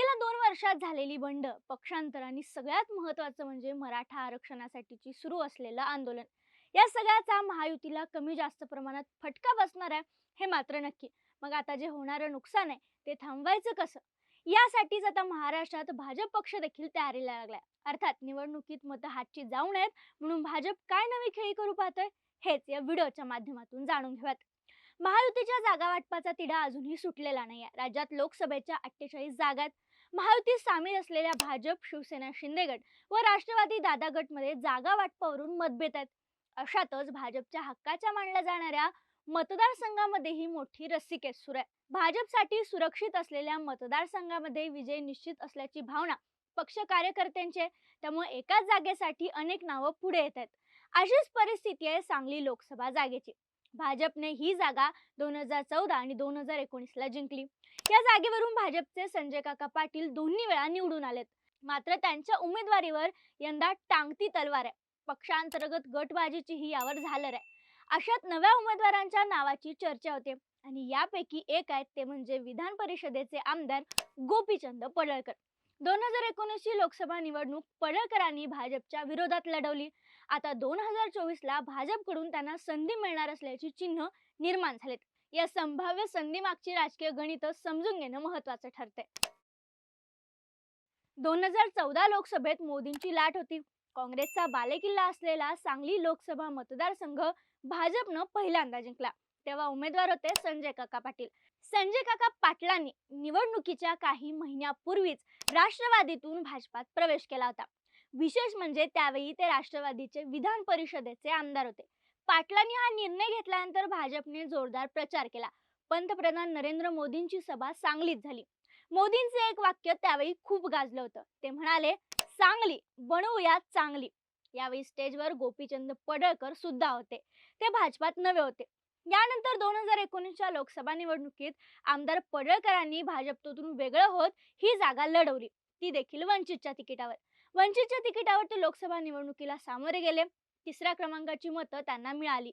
गेल्या दोन वर्षात झालेली बंड पक्षांतर आणि सगळ्यात महत्वाचं म्हणजे मराठा आरक्षणासाठीची सुरू असलेलं आंदोलन. या सगळ्याचा महायुतीला कमी जास्त प्रमाणात फटका बसणार आहे हे मात्र नक्की. मग आता जे होणारं नुकसान आहे ते थांबवायचं कसं? यासाठीच आता महाराष्ट्रात भाजप पक्ष देखील तयारीला लागलाय. अर्थात निवडणुकीत मतं हातची जाऊ नयेत म्हणून भाजप काय नवी खेळी करू पाहतोय? हेच या व्हिडिओच्या माध्यमातून जाणून घेऊयात. महायुतीच्या जागा वाटपाचा तिढा अजूनही सुटलेला नाही आहे राज्यात लोकसभेच्या अठ्ठेचाळीस जागात महायुतीत सामील असलेल्या भाजप शिवसेना शिंदे गट व राष्ट्रवादी दादा गटमध्ये जागा वाटपावरून मतभेद आहेत. अशातच भाजपच्या हक्काच्या मानल्या जाणाऱ्या मतदारसंघामध्येही मोठी रस्सीकेस सुरू आहे. भाजपसाठी सुरक्षित असलेल्या मतदारसंघामध्ये विजय निश्चित असल्याची भावना पक्ष कार्यकर्त्यांचे त्यामुळे एकाच जागेसाठी अनेक नावं पुढे येत आहेत. अशीच परिस्थिती आहे सांगली लोकसभा जागेची. भाजपने ही जागा दोन हजार चौदा आणि दोन हजार एकोणीसला जिंकली. या जागेवरून भाजपचे संजय काका पाटील दोन्ही वेळा निवडून आलेत. मात्र त्यांच्या उमेदवारीवर यंदा टांगती तलवार आहे. पक्षांतर्गत गटबाजीची ही यावर झालर आहे. अशात नव्या उमेदवारांच्या नावाची चर्चा होते आणि यापैकी एक आहेत ते म्हणजे विधान परिषदेचे आमदार गोपीचंद पडळकर. दोन हजार एकोणीसची लोकसभा निवडणूक पडळकरांनी भाजपच्या विरोधात लढवली. आता दोन हजार चोवीस ला भाजपकडून त्यांना संधी मिळणार असल्याची चिन्ह निर्माण झालेत. या संभाव्य संधीमागची राजकीय गणित समजून घेणं महत्वाचं ठरते दोन हजार चौदा लोकसभेत मोदींची लाट होती. काँग्रेसचा बालेकिल्ला असलेला सांगली लोकसभा मतदारसंघ भाजपनं पहिल्यांदा जिंकला. तेव्हा उमेदवार होते संजय काका पाटील. संजय काका पाटलांनी निवडणुकीच्या काही महिन्यापूर्वीच राष्ट्रवादीतून भाजपात प्रवेश केला होता. विशेष म्हणजे त्यावेळी ते राष्ट्रवादीचे विधान परिषदेचे आमदार होते. पाटलांनी हा निर्णय घेतल्यानंतर भाजपने जोरदार प्रचार केला. पंतप्रधान नरेंद्र मोदींची सभा सांगलीत झाली. मोदींचे एक वाक्य त्यावेळी खूप गाजलं होतं. ते म्हणाले सांगली बनवूया चांगली. यावेळी स्टेजवर गोपीचंद पडळकर सुद्धा होते. ते भाजपात नवे होते. यानंतर दोन हजार एकोणीसच्या लोकसभा निवडणुकीत आमदार पडळकरांनी भाजपतून वेगळं होत ही जागा लढवली. ती देखील वंचितच्या तिकिटावर. वंचितच्या तिकिटावर ते लोकसभा निवडणुकीला सामोरे गेले. तिसऱ्या क्रमांकाची मतं त्यांना मिळाली.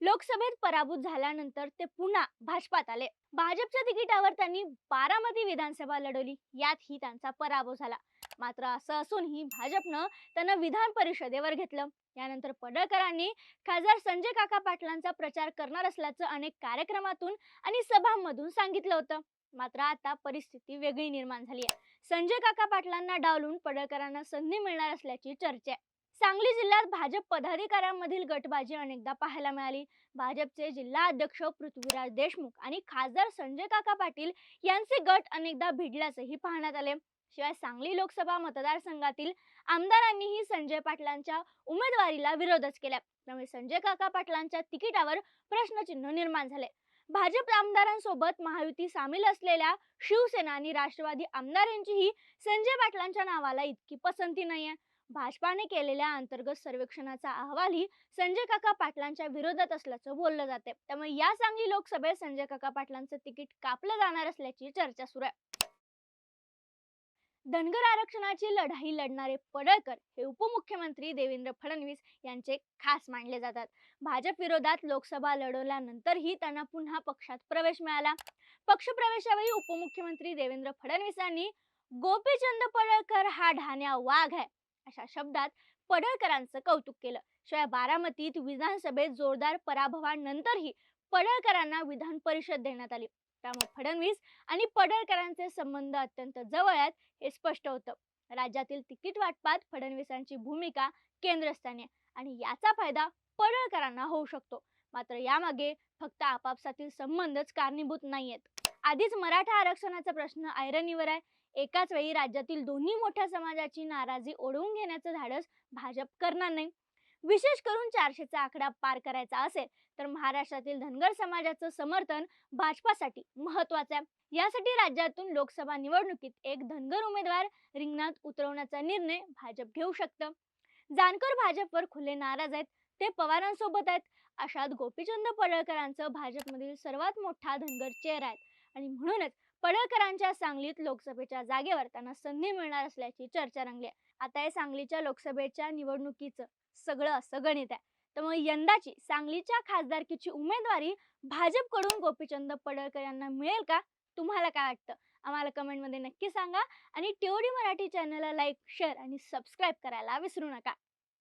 लोकसभेत पराभूत झाल्यानंतर ते पुन्हा भाजपात आले. भाजपच्या तिकिटावर त्यांनी बारामती विधानसभा लढवली. यातही त्यांचा पराभव झाला. मात्र असं असूनही भाजपनं त्यांना विधान परिषदेवर घेतलं. यानंतर पडळकरांनी खासदार संजय काका पाटलांचा प्रचार करणार असल्याचं अनेक कार्यक्रमातून आणि सभांमधून सांगितलं होतं. मात्र आता परिस्थिती वेगळी निर्माण झाली आहे. संजय काका पाटलांना डावलून पडळकरांना संधी मिळणार असल्याची चर्चा आहे. सांगली जिल्ह्यात भाजप पदाधिकाऱ्यांमधील गटबाजी अनेकदा पाहायला मिळाली. भाजपचे जिल्हा अध्यक्ष पृथ्वीराज देशमुख आणि खासदार संजय काका पाटील यांचे गट अनेकदा भिडल्याचंही पाहण्यात आले शिवाय सांगली लोकसभा मतदारसंघातील आमदारांनीही संजय पाटलांच्या उमेदवारीला विरोधच केला त्यामुळे संजय काका पाटलांच्या तिकिटावर प्रश्नचिन्ह निर्माण झाले भाजप आमदारांसोबत महायुती सामील असलेल्या शिवसेना आणि राष्ट्रवादी आमदारांचीही संजय पाटलांच्या नावाला इतकी पसंती नाहीये. भाजपाने केलेल्या अंतर्गत सर्वेक्षणाचा अहवालही संजय काका पाटलांच्या विरोधात असल्याचं बोललं जाते त्यामुळे या सांगली लोकसभेत संजय काका पाटलांचं तिकीट कापलं जाणार असल्याची चर्चा सुरू आहे. धनगर आरक्षणाची लढाई लढणारे पडळकर हे उपमुख्यमंत्री देवेंद्र फडणवीस यांचे खास मानले जातात. भाजप विरोधात लोकसभा लढवल्यानंतरही त्यांना पुन्हा पक्षात प्रवेश मिळाला. पक्षप्रवेशावेळी उपमुख्यमंत्री देवेंद्र फडणवीसांनी गोपीचंद पडळकर हा ढाण्या वाघ आहे अशा शब्दात पडळकरांचं कौतुक केलं. शिवाय बारामतीत विधानसभेत जोरदार पराभवानंतरही पडळकरांना विधान परिषद देण्यात आली. त्यामुळे फडणवीस आणि पडळकरांचे संबंध अत्यंत जवळ आहेत हे स्पष्ट होतं. राज्यातील तिकीट वाटपात फडणवीसांची भूमिका केंद्रस्थानी आहे आणि याचा फायदा पडळकरांना होऊ शकतो. मात्र यामागे फक्त आपापसातील संबंधच कारणीभूत नाहीयेत. आधीच मराठा आरक्षणाचा प्रश्न ऐरणीवर आहे. एकाच वेळी राज्यातील दोन्ही मोठ्या समाजाची नाराजी ओढवून घेण्याचं धाडस भाजप करणार नाही. विशेष करून चारशेचा आकडा पार करायचा असेल तर महाराष्ट्रातील धनगर समाजाचं समर्थन भाजपासाठी महत्वाचं आहे. यासाठी राज्यातून लोकसभा निवडणुकीत एक धनगर उमेदवार रिंगणात उतरवण्याचा निर्णय भाजप घेऊ शकतं. जानकर भाजपवर खुले नाराज आहेत. ते पवारांसोबत आहेत. अशात गोपीचंद पडळकरांचं भाजपमधील सर्वात मोठा धनगर चेहरा आहेत आणि म्हणूनच पडळकरांच्या सांगलीत लोकसभेच्या जागेवर त्यांना संधी मिळणार असल्याची चर्चा रंगली आहे. आता हे सांगलीच्या लोकसभेच्या निवडणुकीचं सगळं असं गणित आहे. त्यामुळे यंदाची सांगलीच्या खासदारकीची उमेदवारी भाजपकडून गोपीचंद पडळकर यांना मिळेल का? तुम्हाला काय वाटतं? आम्हाला कमेंटमध्ये नक्की सांगा आणि टीओडी मराठी चॅनलला लाईक शेअर आणि सबस्क्राईब करायला विसरू नका.